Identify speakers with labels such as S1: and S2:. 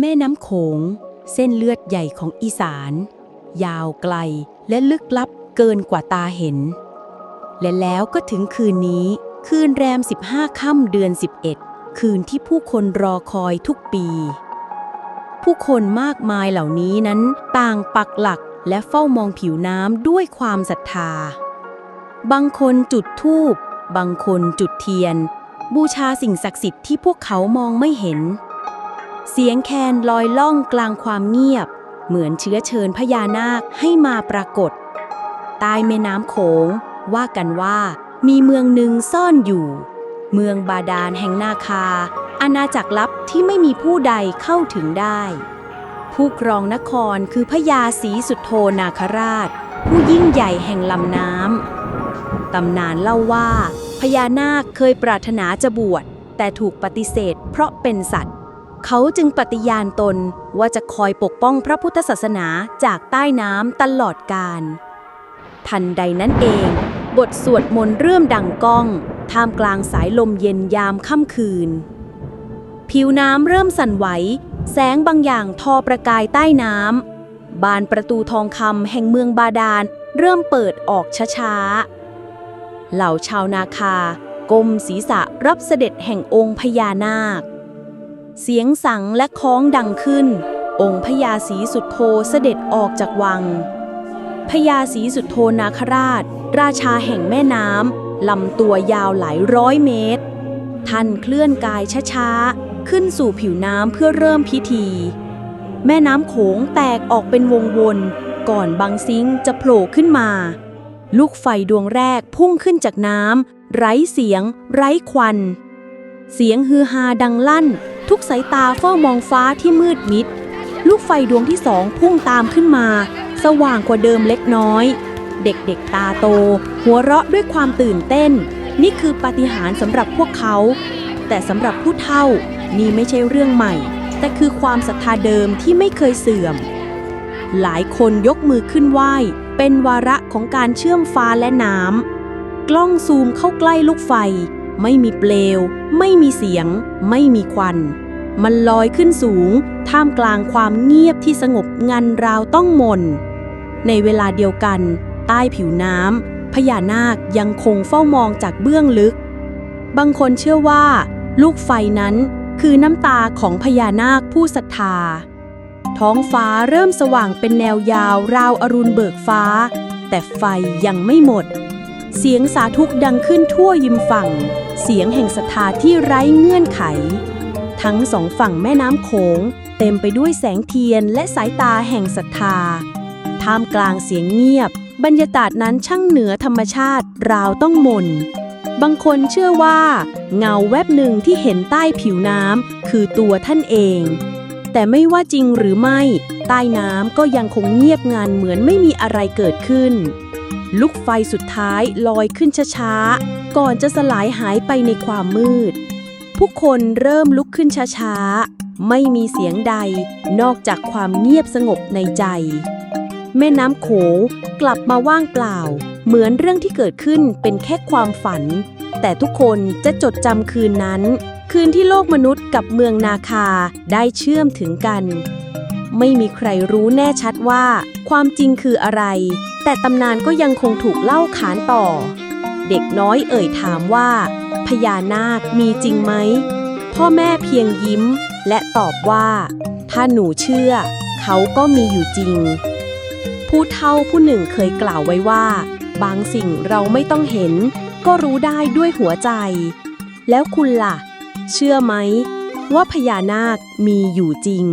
S1: แม่น้ำโขง เส้นเลือดใหญ่ของอีสาน ยาวไกลและลึกลับเกินกว่าตาเห็น และแล้วก็ถึงคืนนี้ คืนแรม 15 ค่ำเดือน 11 คืนที่ผู้คนรอคอยทุกปี ผู้คนมากมายเหล่านี้นั้นต่างปักหลักและเฝ้ามองผิวน้ำด้วยความศรัทธา บางคนจุดธูป บางคนจุดเทียน บูชาสิ่งศักดิ์สิทธิ์ที่พวกเขามองไม่เห็น เสียงแคนลอยล่องกลางความเงียบ เหมือนเชื้อเชิญพญานาคให้มาปรากฏ ใต้แม่น้ำโขง ว่ากันว่ามีเมืองหนึ่งซ่อนอยู่ เมืองบาดาลแห่งนาคา อาณาจักรลับที่ไม่มีผู้ใดเข้าถึงได้ ผู้ครองนครคือพญาศรีสุโธนาคราช ผู้ยิ่งใหญ่แห่งลำน้ำตำนานเล่าว่า พญานาคเคยปรารถนาจะบวชแต่ถูกปฏิเสธเพราะเป็นสัตว์ เขาจึงปฏิญาณตนว่าจะคอยปกป้องพระพุทธศาสนาจากใต้น้ำตลอดกาลทันใดนั้นเอง บทสวดมนต์เริ่มดังก้อง ท่ามกลางสายลมเย็นยามค่ำคืน ผิวน้ำเริ่มสั่นไหว แสงบางอย่างทอประกายใต้น้ำบานประตูทองคำแห่งเมืองบาดาลเริ่มเปิดออกช้าๆ เหล่าชาวนาคาก้มศีรษะรับเสด็จแห่งองค์พญานาค เสียงสังและคล้องดังขึ้น องค์พญาศรีสุดโทเสด็จออกจากวังพญาศรีสุดโทนาคราช ราชาแห่งแม่น้ำลำตัวยาวหลายร้อยเมตร ท่านเคลื่อนกายช้าๆ ขึ้นสู่ผิวน้ำเพื่อเริ่มพิธี แม่น้ำโขงแตกออกเป็นวงวนก่อนบางซิงจะโผล่ขึ้นมา ลูกไฟดวงแรกพุ่งขึ้นจากน้ำไร้เสียง ไร้ควัน เสียงฮือฮาดังลั่น ทุกสายตาเฝ้ามองฟ้าที่มืดมิด ลูกไฟดวงที่สองพุ่งตามขึ้นมา สว่างกว่าเดิมเล็กน้อย เด็กๆตาโต หัวเราะด้วยความตื่นเต้น นี่คือปาฏิหาริย์สำหรับพวกเขา แต่สำหรับผู้เฒ่านี่ไม่ใช่เรื่องใหม่ แต่คือความศรัทธาเดิมที่ไม่เคยเสื่อม หลายคนยกมือขึ้นไหว้ เป็นวาระของการเชื่อมฟ้าและน้ำกล้องซูมเข้าใกล้ลูกไฟ ไม่มีเปลว ไม่มีเสียง ไม่มีควัน มันลอยขึ้นสูง ท่ามกลางความเงียบที่สงบงันราวต้องมน ในเวลาเดียวกัน ใต้ผิวน้ำพญานาคยังคงเฝ้ามองจากเบื้องลึก บางคนเชื่อว่า ลูกไฟนั้นคือน้ำตาของพญานาคผู้ศรัทธา ท้องฟ้าเริ่มสว่างเป็นแนวยาวราวอรุณเบิกฟ้า แต่ไฟยังไม่หมด เสียงสาธุกดังขึ้นทั่วยิมฝั่ง เสียงแห่งศรัทธาที่ไร้เงื่อนไข ทั้งสองฝั่งแม่น้ำโขงเต็มไปด้วยแสงเทียนและสายตาแห่งศรัทธา ท่ามกลางเสียงเงียบ บรรยากาศนั้นช่างเหนือธรรมชาติ ราวต้องมน บางคนเชื่อว่า เงาแวบหนึ่งที่เห็นใต้ผิวน้ำคือตัวท่านเอง แต่ไม่ว่าจริงหรือไม่ ใต้น้ำก็ยังคงเงียบงันเหมือนไม่มีอะไรเกิดขึ้น ลุกไฟสุดท้ายลอยขึ้นช้าๆ ก่อนจะสลายหายไปในความมืด ผู้คนเริ่มลุกขึ้นช้าๆ ไม่มีเสียงใดนอกจากความเงียบสงบในใจ แม่น้ำโขงกลับมาว่างเปล่า เหมือนเรื่องที่เกิดขึ้นเป็นแค่ความฝัน แต่ทุกคนจะจดจำคืนนั้น คืนที่โลกมนุษย์กับเมืองนาคาได้เชื่อมถึงกัน ไม่มีใครรู้แน่ชัดว่า ความจริงคืออะไร แต่ตำนานก็ยังคงถูกเล่าขานต่อ เด็กน้อยเอ่ยถามว่า พญานาคมีจริงไหม พ่อแม่เพียงยิ้ม และตอบว่า ถ้าหนูเชื่อ เขาก็มีอยู่จริง ผู้เฒ่าผู้หนึ่งเคยกล่าวไว้ว่า บางสิ่งเราไม่ต้องเห็น ก็รู้ได้ด้วยหัวใจ แล้วคุณล่ะ เชื่อไหม ว่าพญานาคมีอยู่จริง